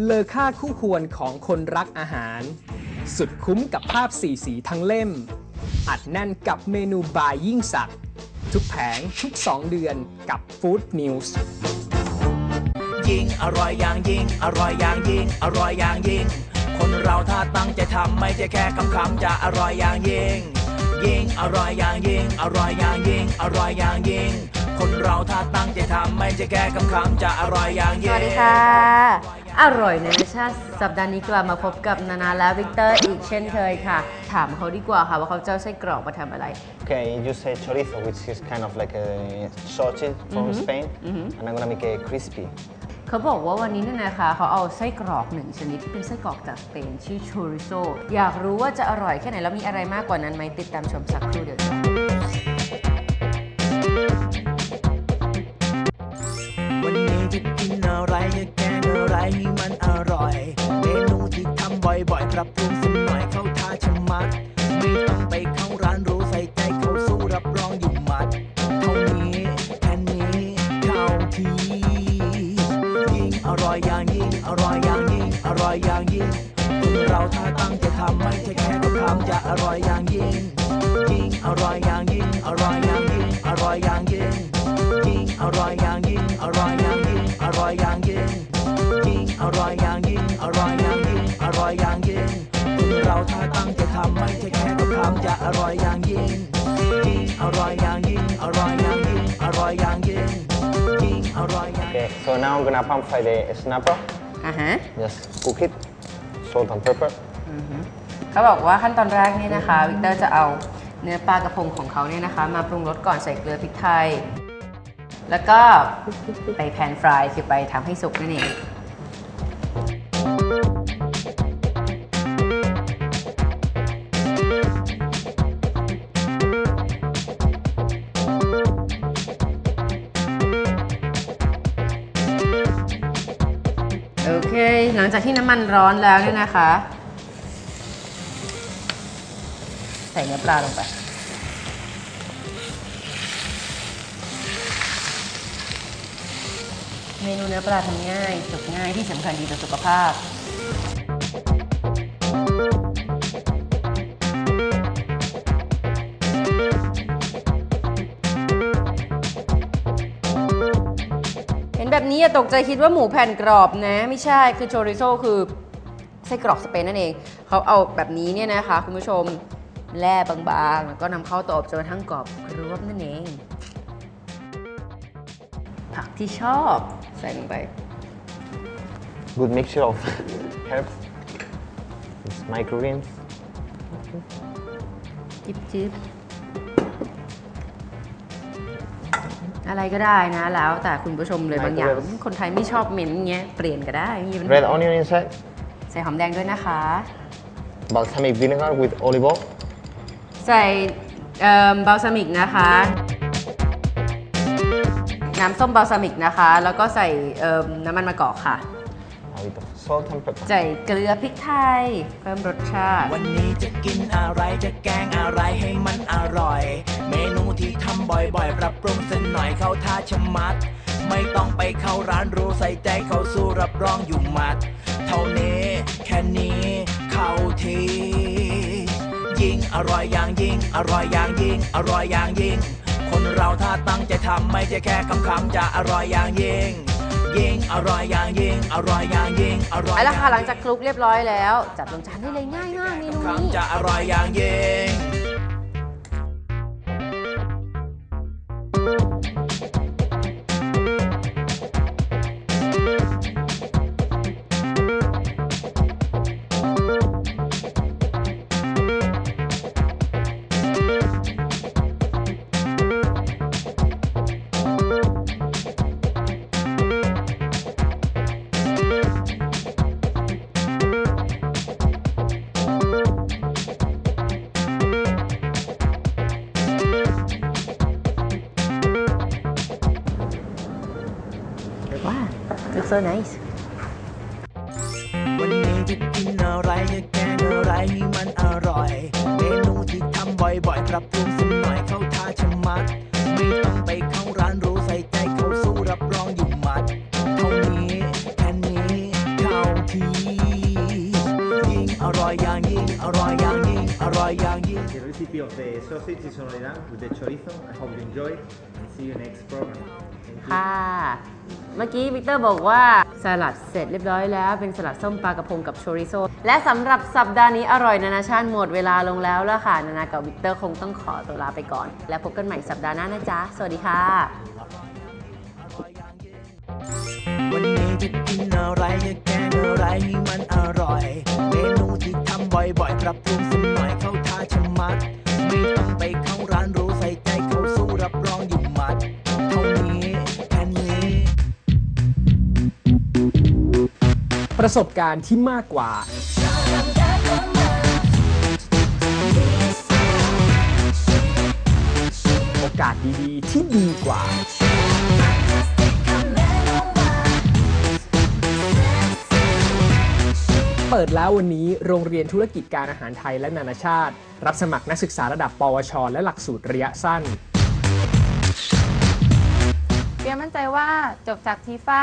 เลอค่าคู่ควรของคนรักอาหาร สุดคุ้มกับภาพสีสีทั้งเล่ม อัดแน่นกับเมนูบายยิ่งสักดิ์ทุกแผงทุก 2 เดือนกับ Food News ยิ่งอร่อยอย่างยิ่ง อร่อยอย่างยิ่ง อร่อยอย่างยิ่ง คนเราถ้าตั้งใจทำไม่ใช่แค่คำคำๆจะอร่อยอย่างยิ่ง ยิ่งอร่อยอย่างยิ่ง อร่อยอย่างยิ่ง อร่อยอย่างยิ่งคนเราถ้าตั้งใจทำไม่ใช่แค่คำคำๆจะอร่อยอย่างสยิ่งวัสดีค่ะ อร่อยนานาชาติสัปดาห์นี้กลับมาพบกับนานาและวิกเตอร์อีกเช่นเคยค่ะ ถามเขาดีกว่าค่ะว่าเขาจะเอาไส้กรอกมาทำอะไร Okay, you say chorizo, which is kind of like a sausage from Spain, and I'm gonna make it crispy. เขาบอกว่าวันนี้เนี่ยนะคะเขาเอาไส้กรอกหนึ่งชนิดที่เป็นไส้กรอกจากสเปนชื่อโชริโซอยากรู้ว่าจะอร่อยแค่ไหนแล้วมีอะไรมากกว่านั้นไหมติดตามชมสักครู่เดียวจ้ะ ให้มันอร่อย เมนูที่ทำบ่อยๆ ปรับปรุงสักหน่อยเข้าท่าชะมัด ไม่ต้องไปเข้าร้านรู้ใส่ใจเข้าสู้รับรองอยู่หมัดเท่านี้แค่นี้เข้าทียิ่งอร่อยอย่างยิ่งอร่อยอย่างยิ่งอร่อยอย่างยิ่งคนเราถ้าตั้งใจทำไม่ใช่แค่คำจะอร่อยอย่างยิ่งยิ่งอร่อยอย่างยิ่งอร่อยอย่างยิ่งอร่อยอย่างยิ่งยิ่งอร่อยอย่างยิ่งอร่อยำจะอร่อยอย่างยิ่งยิ่งอร่อยอย่างยิ่งอร่อยอย่างยิ่งอร่อยอย่างยิ่งยิ่งอร่อยอย่าง Okay, so now I'm gonna pan fry the snapper. อะฮะ Just cook it, salt and pepper. เขาบอกว่าขั้นตอนแรกนี่นะคะวิกเตอร์จะเอาเนื้อปลากระพงของเขาเนี่ยนะคะ มาปรุงรสก่อนใส่เกลือพริกไทย แล้วก็ไปแพนฟรายคือไปทำให้สุกนั่นเอง เค หลังจากที่น้ำมันร้อนแล้วเนี่ยนะคะ ใส่เนื้อปลาลงไป เมนูเนื้อปลาทำง่ายจบง่ายที่สำคัญดีต่อสุขภาพ ห็นแบบนี้อย่าตกใจคิดว่าหมูแผ่นกรอบนะ ไม่ใช่คือโชริโซคือไส้กรอกสเปนนั่นเอง เขาเอาแบบนี้เนี่ยนะคะ คุณผู้ชมแล่บางๆ แล้วก็นำเข้าเตาอบจนกระทั่งกรอบกรวบนั่นเอง ผักที่ชอบใส่ลงไป Good mixture of herbs, it's microgreens. จิบจิบ อะไรก็ได้นะ แล้วแต่คุณผู้ชมเลยบางอย่าง Microwave คนไทยไม่ชอบเหม็นเงี้ยเปลี่ยนก็ได้ไม่มีปัญหา Red onion inside, ใส่หอมแดงด้วยนะคะ balsamic vinegar with olive oil, ใส่บาลซามิกนะคะ น้ำส้มบาลซามิกนะคะ แล้วก็ใส่เอิ่มน้ำมันมะกอกค่ะ a bit of salt and pepper. ใส่เกลือพริกไทยเพิ่มรสชาติ วันนี้จะกินอะไรจะแกงอะไรให้มันอร่อย เมนูที่ทำบ่อยๆ ปรับปรุงสักหน่อยเข้าท่าชะมัด ไม่ต้องไปเข้าร้านรู้ใส่ใจเข้าสู้รับรองอยู่หมัด เท่านี้ แค่นี้เข้าทียิ่งอร่อยอย่างยิ่ง อร่อยอย่างยิ่ง อร่อยอย่างยิ่ง คนเราถ้าตั้งใจทำไม่ใช่แค่คำคำๆจะอร่อยอย่างยิ่งยิ่ง อร่อยอย่างยิ่งอร่อยอย่างยิ่งอร่อยเอาละค่ะหลังจากคลุกเรียบร้อยแล้ว จัดลงจานได้เลยง่ายมากเมนูคนี้ำจะอร่อยอย่างยิ่ง so nice วันนี้จะกินอะไรแกงอะไรให้มันอร่อย เมนูที่ทำบ่อยๆปรับปรุงสัน่อยข้าท่าชะมัด ไม่ต้องไปเข้าร้านรู้ใส่ใจเขาสู้รับรองอยู่มัเท่านี้แค่นี้ข้าทียิ่งอร่อยอย่างยิ่งอร่อยอย่างยิ่งอร่อยอย่างยิ่ง The recipe of the sausage is already done with the chorizo. I hope you enjoy and see you next program. ค่ะ เมื่อกี้วิกเตอร์บอกว่าสลัดเสร็จเรียบร้อยแล้ว เป็นสลัดส้มปลากระพงกับโชริโซและสำหรับสัปดาห์นี้อร่อยนานาชาติหมดเวลาลงแล้วละค่ะ นานากับวิกเตอร์คงต้องขอตัวลาไปก่อน แล้วพบกันใหม่สัปดาห์หน้านะจ๊ะ สวัสดีค่ะ วันนี้จะกินอะไรจะแกงอะไรให้มัน ประสบการณ์ที่มากกว่า โอกาสดีๆ ที่ดีกว่า เปิดแล้ววันนี้โรงเรียนธุรกิจการอาหารไทยและนานาชาติ รับสมัครนักศึกษาระดับ ปวช และหลักสูตรระยะสั้นเปียมั่นใจว่าจบจากทีฟ้า